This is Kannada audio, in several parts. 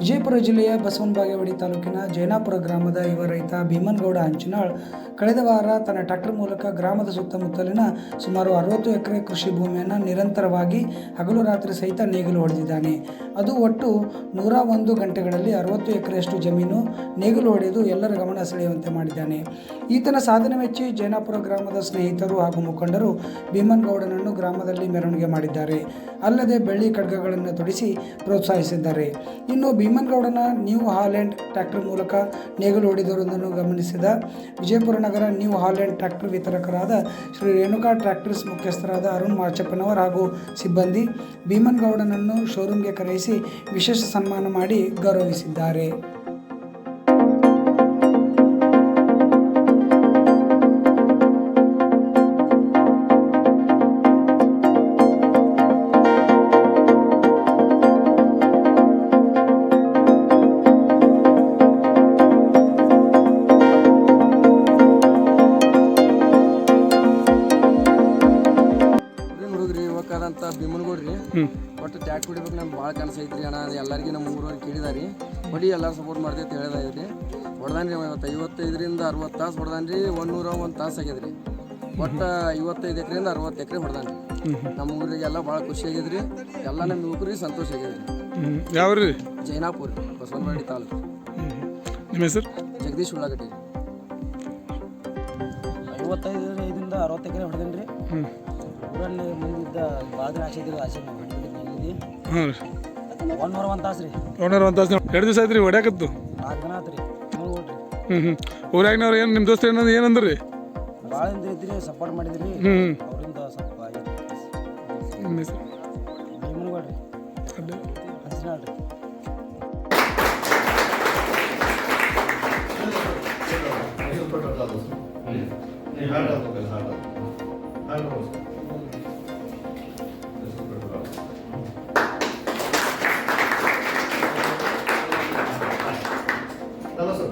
ವಿಜಯಪುರ ಜಿಲ್ಲೆಯ ಬಸವನ ಬಾಗೇವಾಡಿ ತಾಲೂಕಿನ ಜೈನಾಪುರ ಗ್ರಾಮದ ಯುವ ರೈತ ಭೀಮನ್ಗೌಡ ಅಂಚನಾಳ್ ಕಳೆದ ವಾರ ತನ್ನ ಟ್ರ್ಯಾಕ್ಟರ್ ಮೂಲಕ ಗ್ರಾಮದ ಸುತ್ತಮುತ್ತಲಿನ ಸುಮಾರು ಅರವತ್ತು ಎಕರೆ ಕೃಷಿ ಭೂಮಿಯನ್ನು ನಿರಂತರವಾಗಿ ಹಗಲು ರಾತ್ರಿ ಸಹಿತ ನೇಗಿಲು ಹೊಡೆದಿದ್ದಾನೆ. ಅದು ಒಟ್ಟು ನೂರ ಒಂದು ಗಂಟೆಗಳಲ್ಲಿ ಅರವತ್ತು ಎಕರೆಯಷ್ಟು ಜಮೀನು ನೇಗಿಲು ಹೊಡೆದು ಎಲ್ಲರ ಗಮನ ಸೆಳೆಯುವಂತೆ ಮಾಡಿದ್ದಾನೆ. ಈತನ ಸಾಧನೆ ಮೆಚ್ಚಿ ಜೈನಾಪುರ ಗ್ರಾಮದ ಸ್ನೇಹಿತರು ಹಾಗೂ ಮುಖಂಡರು ಭೀಮನ್ಗೌಡನನ್ನು ಗ್ರಾಮದಲ್ಲಿ ಮೆರವಣಿಗೆ ಮಾಡಿದ್ದಾರೆ. ಅಲ್ಲದೆ ಬೆಳ್ಳಿ ಖಡ್ಗಗಳನ್ನು ತೊಡಿಸಿ ಪ್ರೋತ್ಸಾಹಿಸಿದ್ದಾರೆ. ಇನ್ನು ಭೀಮನಗೌಡನ ನ್ಯೂ ಹಾಲೆಂಡ್ ಟ್ರ್ಯಾಕ್ಟರ್ ಮೂಲಕ ನೇಗಲು ಹೊಡೆದಿರುವುದನ್ನು ಗಮನಿಸಿದ ವಿಜಯಪುರ ನಗರ ನ್ಯೂ ಹಾಲೆಂಡ್ ಟ್ರ್ಯಾಕ್ಟರ್ ವಿತರಕರಾದ ಶ್ರೀ ರೇಣುಕಾ ಟ್ರ್ಯಾಕ್ಟರ್ಸ್ ಮುಖ್ಯಸ್ಥರಾದ ಅರುಣ್ ಮಾಚಪ್ಪನವರ್ ಹಾಗೂ ಸಿಬ್ಬಂದಿ ಭೀಮನ್ ಗೌಡನನ್ನು ಶೋರೂಮ್ಗೆ ಕರೆಯಿಸಿ ವಿಶೇಷ ಸನ್ಮಾನ ಮಾಡಿ ಗೌರವಿಸಿದ್ದಾರೆ. ಯುವಕರಂತ ಭೀಮನಗೌಡ್ರಿ. ಒಟ್ಟು ಟ್ಯಾಕ್ ಕುಡಿಬೇಕು ನಮ್ಗೆ ಭಾಳ ಕನಸು ಐತ್ರಿ ಅಣ್ಣ. ಅದು ಎಲ್ಲರಿಗೂ ನಮ್ಮ ಊರವ್ರಿಗೆ ಕೇಳಿದಾರಿ. ಹೊಡಿ ಎಲ್ಲ ಸಪೋರ್ಟ್ ಅಂತ ರೀ ಹೊಡ್ದಾನ್ರಿ ಇವತ್ತು ಐವತ್ತೈದರಿಂದ ಅರವತ್ತು ತಾಸು ಹೊಡ್ದಾನ್ರಿ. ನೂರ ಒಂದು ತಾಸು ಆಗ್ಯದ್ರಿ. ಒಟ್ಟು ಐವತ್ತೈದು ಎಕರೆಯಿಂದ ಅರವತ್ತು ಎಕರೆ ಹೊಡ್ದಾನ್ರಿ. ನಮ್ಮ ಊರಿಗೆಲ್ಲ ಭಾಳ ಖುಷಿ ಆಗಿದ್ರಿ ಎಲ್ಲ ನಮ್ಮ ಯುವಕರಿಗೆ ಸಂತೋಷ ಆಗ್ಯದ್ರಿ. ಯಾವ ರೀ? ಜೈನಾಪುರ್ ಬಸವನವಾಡಿ ತಾಲೂಕು. ನಿಮ್ಮ ಹೆಸರು? ಜಗದೀಶ್ ಉಳ್ಳಾಗಡ್ಡಿ. ಐವತ್ತೈದರಿಂದ ಐದರಿಂದ ಅರವತ್ತು ಎಕರೆ ಹೊಡೆದೇನಿ ರೀ ಊರಲ್ಲಿ ಮುಂದಿದ್ದ ಭಾಳ ದಿನ ಆಸೆ ಆಸೆ ನಾವು ಹೊಡಿಬಿಟ್ಟಿದ್ದೆ ಹಾಂ ರೀ. ಒನ್ ಒಂದು ತಾಸು ರೀ. ಓನರ್ ಒಂದು ತಾಸು ಎರಡು ದಿವಸ ಆಯ್ತು ರೀ ಹೊಡ್ಯಾಕತ್ತು? ನಾಲ್ಕು ದಿನ ಆತು ರೀ. ನೋಡ್ರಿ ಹ್ಞೂ ಹ್ಞೂ ಊರಾಗಿನವ್ರು ಏನು ನಿಮ್ಮ ದೋಸ್ತ ಏನಂದ್ರೆ ಏನಂದ್ರಿ ಭಾಳ ದಿನ ಐತ್ರಿ ಸಪೋರ್ಟ್ ಮಾಡಿದ್ರಿ. ಹ್ಞೂ ಅವರಿಂದ ಸ್ವಲ್ಪ ರೀ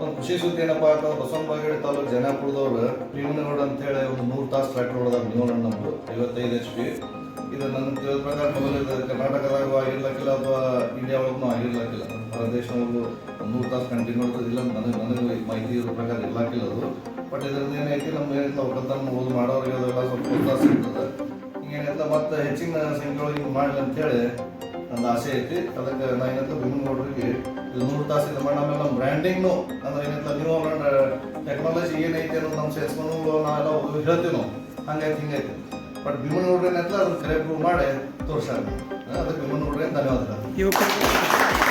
ಒಂದು ಖುಷಿ ಸುದ್ದಿ ಏನಪ್ಪ ಅಂತಂದ್ರೆ ಬಸವನ ಬಾಗೇಡಿ ತಾಲೂಕು ಜನಾಪುರದವ್ರು ರೋಡ್ ಅಂತ ಹೇಳಿ ಒಂದು ನೂರು ತಾಸು ಟ್ರ್ಯಾಕ್ಟರ್ ಹೊಡೆದಾಗ ನೀವು ನಮ್ಮದು ಐವತ್ತೈದು ಎಚ್ ಪಿ ಇದು ನನ್ನ ತಿಳಿದ ಪ್ರಕಾರ ಮೊದಲು ಇದು ಕರ್ನಾಟಕದಾಗ ಆಗಿರ್ಲಕ್ಕಿಲ್ಲ ಅಥವಾ ಇಂಡಿಯಾ ಒಳಗೂ ಆಗಿರ್ಲಕ್ಕಿಲ್ಲ. ಹೊರ ದೇಶದೊಳಗೂ ಒಂದು ನೂರು ತಾಸು ಕಂಟಿನ್ಯೂ ಹೊಡೆದಿಲ್ಲ ನನಗೆ ನನಗೆ ಮಾಹಿತಿ ಇರೋ ಪ್ರಕಾರ ಇರ್ಲಾಕಿಲ್ಲ ಅದು. ಬಟ್ ಇದರಿಂದ ಏನೈತಿ ನಮ್ಮ ಏನೈತೆ ಒಕ್ಕಲ್ತನ ಓದು ಮಾಡೋರಿಗೆ ಅದೆಲ್ಲ ಸ್ವಲ್ಪ ಪ್ರೋತ್ಸಾಹ ಸಿಗ್ತದೆ ಹಿಂಗೇನೈತೆ ಮತ್ತೆ ಹೆಚ್ಚಿನ ಸಂಖ್ಯೆ ಒಳಗೆ ಹಿಂಗೆ ಮಾಡಲಿ ಅಂತೇಳಿ ನನ್ನ ಆಸೆ ಐತಿ. ಅದಕ್ಕೆ ನಾ ಏನಂತ ಭೀಮನಗೌಡರಿಗೆ ಇದು ನೂರು ತಾಸು ಇದು ಮಾಡಿ, ಆಮೇಲೆ ನಮ್ಮ ಬ್ರ್ಯಾಂಡಿಂಗ್ನು ಅಂದ್ರೆ ಏನಂತ ನೀವು ಟೆಕ್ನಾಲಜಿ ಏನೈತಿ ಅನ್ನೋದು ನಮ್ಮ ಸೇರ್ಸ್ಕೊಂಡು ನಾವೆಲ್ಲ ಹೇಳ್ತೀವಿ ನಾವು. ಹಂಗೈತಿ ಹಿಂಗೈತಿ ಬಟ್ ಭೀಮನ ಏನೈತಲ್ಲ ಅದನ್ನ ಕರೆ ಮಾಡಿ ತೋರಿಸ್ತಾರೆ ಅದಕ್ಕೆ ಭೀಮನಗೌಡ್ರಿಗೆ ಧನ್ಯವಾದಗಳು ಯುವಕರು